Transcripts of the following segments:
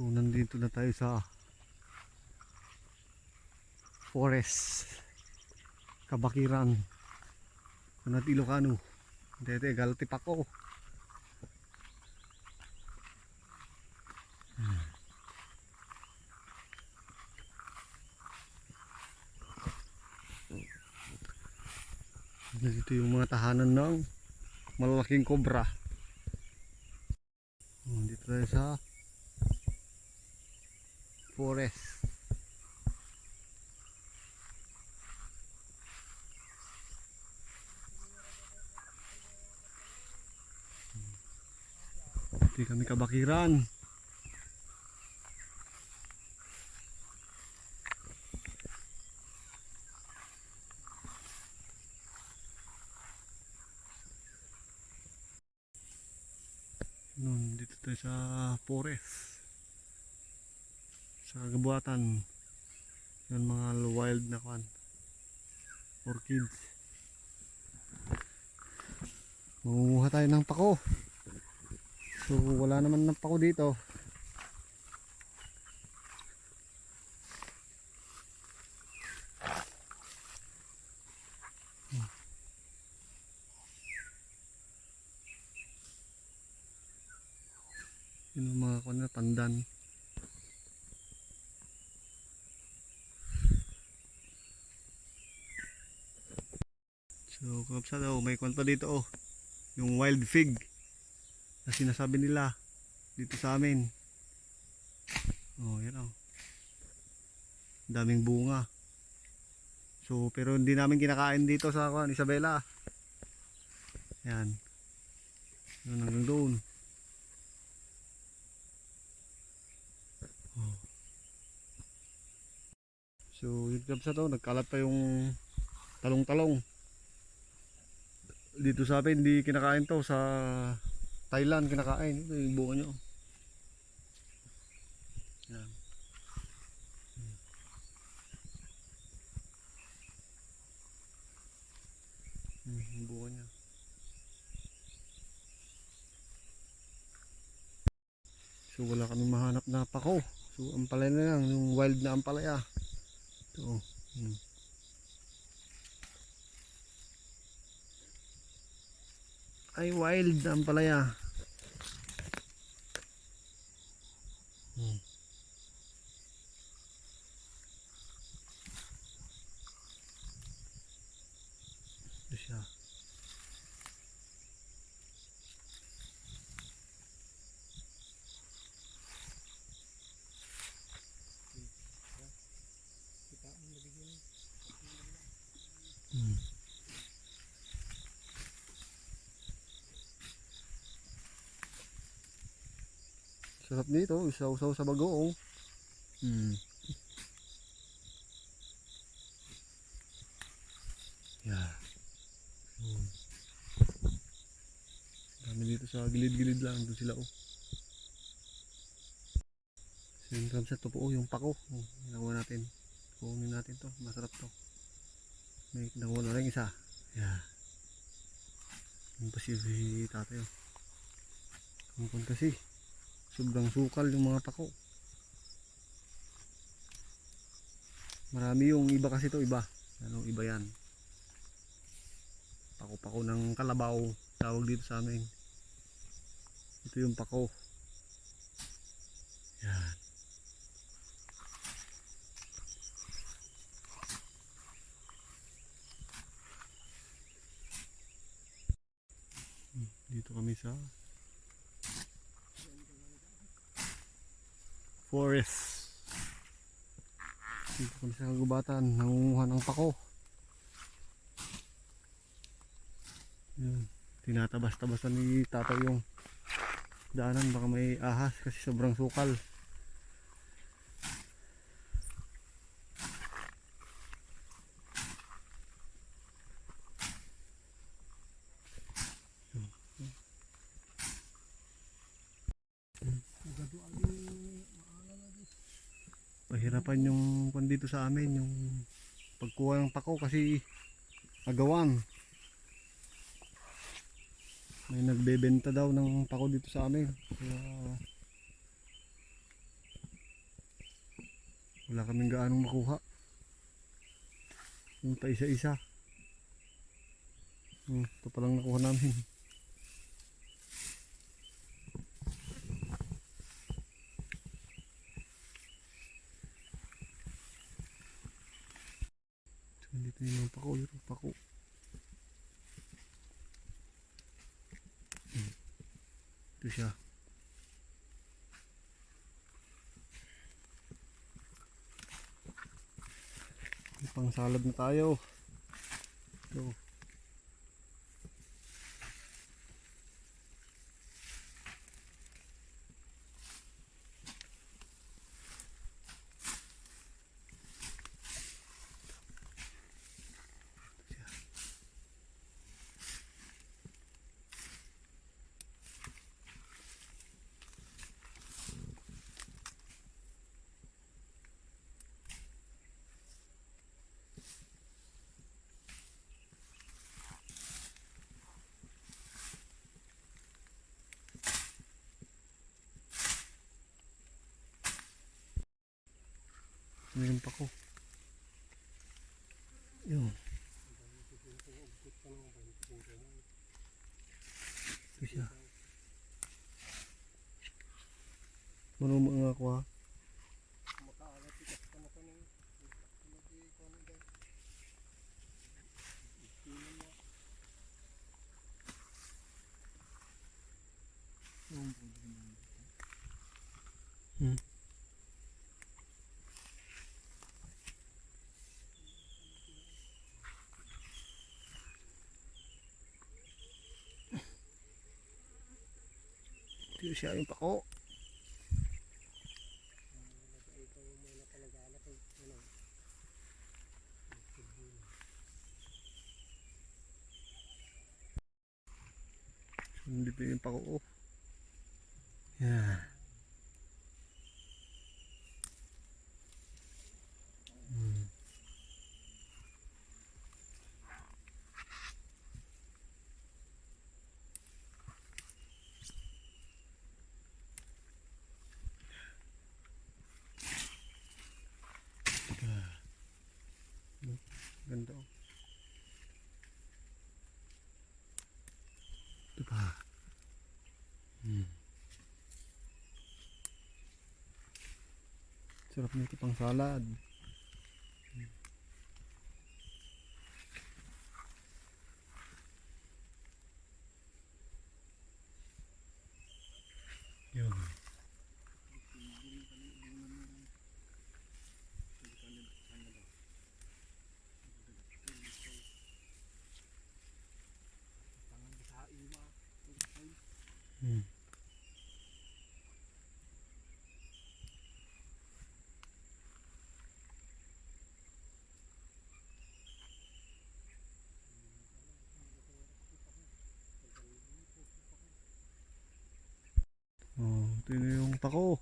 So nandito na tayo sa forest. Kabakiran Kunat Ilocano? Dete galati pa ko Dito yung mga tahanan ng malalaking kobra. Forest. Hindi kami kabakiran. Nun, dito tayo sa forest. Sa gabuatan. Yan mga wild na kwan. Orchids. Mangunguha tayo ng pako. So wala naman ng pako dito. Yun ang mga kwan na pandan. So, kapsa daw, may kwan dito oh. Yung wild fig. Na sinasabi nila dito sa amin. Oh, yan oh. Daming bunga. So, pero hindi namin kinakain dito sa kwan, Isabela. Yan. Yun hanggang doon. So, yung club sa to, nagkalat pa yung talong-talong. Dito sa atin, hindi kinakain to. Sa Thailand, kinakain. Ito yung bunga nyo. Yan. Hmm, yung bunga niya. So, wala kami mahanap na pako. So, ampalaya na lang. Yung wild na ampalaya. Ito. Hmm. Ay wild ang palaya. Hmm. Ito siya. Hmm. Sarap nito, isaw-saw sa bagoong. Hmm. Yeah. Hmm. Dami dito sa gilid-gilid lang, doon sila oh. So yung crab set to po, oh, yung pako. Oh, ginawa natin. Kunin natin to, masarap to. May nakuha na rin isa. Yeah. Yung pa si tatay oh. Kumpun kasi. Sobrang sukal yung mga pako. Marami yung iba kasi to iba. Ano iba yan. Pako-pako ng kalabaw. Tawag dito sa amin. Ito yung pako. Yan. Hmm, Dito kami sa forest. Dito kami sa kagubatan, nangunguha ng pako. Yan. Tinatabas-tabasan ni tatay yung daanan baka may ahas kasi sobrang sukal. Pahirapan yung kwan dito sa amin yung pagkuha ng pako kasi agawang may nagbebenta daw ng pako dito sa amin kaya Wala kaming gaanong makuha. Yung pa isa-isa. Hmm, ito pa lang nakuha namin. So, dito yung pako, yung pako. Hmm. Ito siya. Pang salad na tayo. Ito. Mayroon pa ko. Yun. Ito siya. Marunong nga ako ha. Hmm. Ito siya yung pako. Dito yung pako. Oh. Yeah. Hmm. Ganda oh. Ito pa. Hmm. Sarap nito pang salad. Ito yung pako.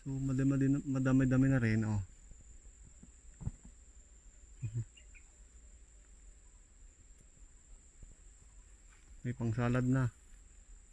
So, madami madami na rin, oh. May pang salad na.